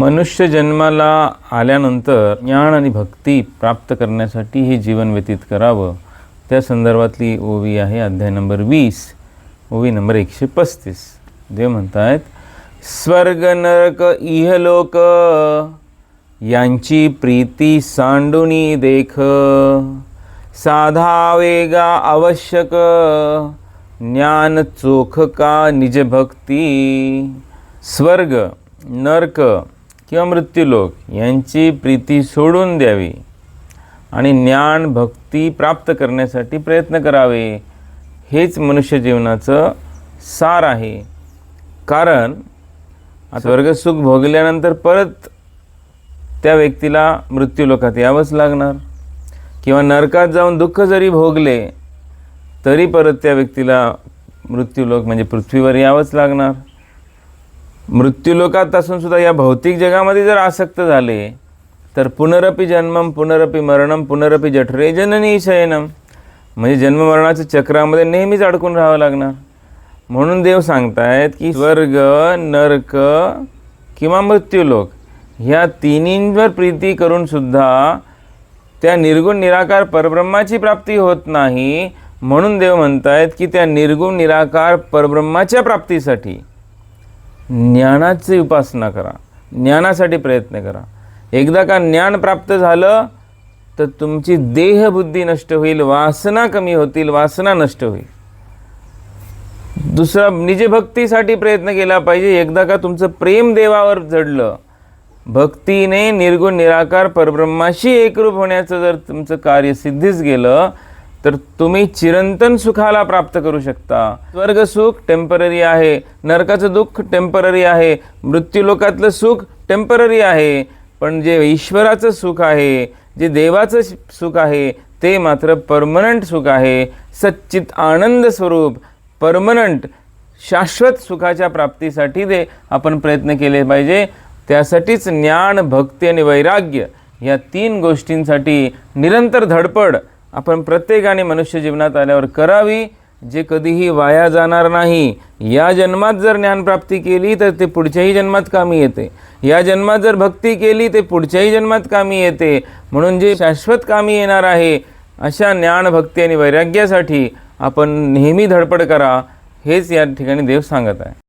मनुष्य जन्माला आल्यानंतर ज्ञान आणि भक्ती प्राप्त करण्यासाठी हे जीवन व्यतीत करावं. त्या संदर्भातली ओवी आहे अध्याय नंबर वीस ओवी नंबर एकशे पस्तीस. देव म्हणतायत स्वर्ग नरक इहलोक यांची प्रीती सांडुनी देख. साधा वेगा आवश्यक ज्ञान चोख का निजभक्ती स्वर्ग नरक किंवा मृत्यूलोक यांची प्रीती सोडून द्यावी आणि ज्ञान भक्ती प्राप्त करण्यासाठी प्रयत्न करावे. हेच मनुष्य जीवनाचं सार आहे. कारण स्वर्गसुख भोगल्यानंतर परत त्या व्यक्तीला मृत्यूलोकात यावंच लागणार. किंवा नरकात जाऊन दुःख जरी भोगले तरी परत त्या व्यक्तीला मृत्यूलोक म्हणजे पृथ्वीवर यावंच लागणार. मृत्यूलोकात असून सुद्धा या भौतिक जगामध्ये जर आसक्त झाले तर पुनरपी जन्मम पुनरपी मरणम पुनरपी जठरे जननी शयनम म्हणजे जन्ममरणाच्या चक्रामध्ये नेहमीच अडकून राहावं लागणार. म्हणून देव सांगतायत की स्वर्ग नरक किंवा मृत्यूलोक ह्या तिन्हींवर प्रीती करून सुद्धा त्या निर्गुण निराकार परब्रह्माची प्राप्ती होत नाही. म्हणून देव म्हणतायत की त्या निर्गुण निराकार परब्रह्माच्या प्राप्तीसाठी ज्ञानाची उपासना करा. ज्ञानासाठी प्रयत्न करा. एकदा का ज्ञान प्राप्त झालं तर तुमची देहबुद्धी नष्ट होईल वासना कमी होतील वासना नष्ट होईल. दुसरा निजभक्तीसाठी प्रयत्न केला पाहिजे. एकदा का तुमचं प्रेम देवावर जडलं भक्तीने निर्गुण निराकार परब्रह्माशी एकरूप होण्याचं जर तुमचं कार्य सिद्धीच गेलं तर तुम्ही चिरंतन सुखाला प्राप्त करू शकता. स्वर्ग सुख टेंपररी आहे नरकाचं दुःख टेंपररी आहे मृत्यूलोकातलं सुख टेंपररी आहे पण जे ईश्वराचं सुख आहे जे देवाचं सुख आहे ते मात्र परमनंट सुख आहे. सच्चित आनंद स्वरूप परमनंट शाश्वत सुखाच्या प्राप्तीसाठी ते आपण प्रयत्न केले पाहिजे. त्यासाठीच ज्ञान भक्ती आणि वैराग्य या तीन गोष्टींसाठी निरंतर धडपड आपण प्रत्येकाने मनुष्य जीवनात आल्यावर करावी जे कधीही वाया जाणार नाही. या जन्मात जर ज्ञानप्राप्ती केली तर ते पुढच्याही जन्मात कामी येते. या जन्मात जर भक्ती केली ते पुढच्याही जन्मात कामी येते. म्हणून जे शाश्वत कामी येणार आहे अशा ज्ञान भक्ती आणि वैराग्यासाठी आपण नेहमी धडपड करा. हेच या ठिकाणी देव सांगत आहे.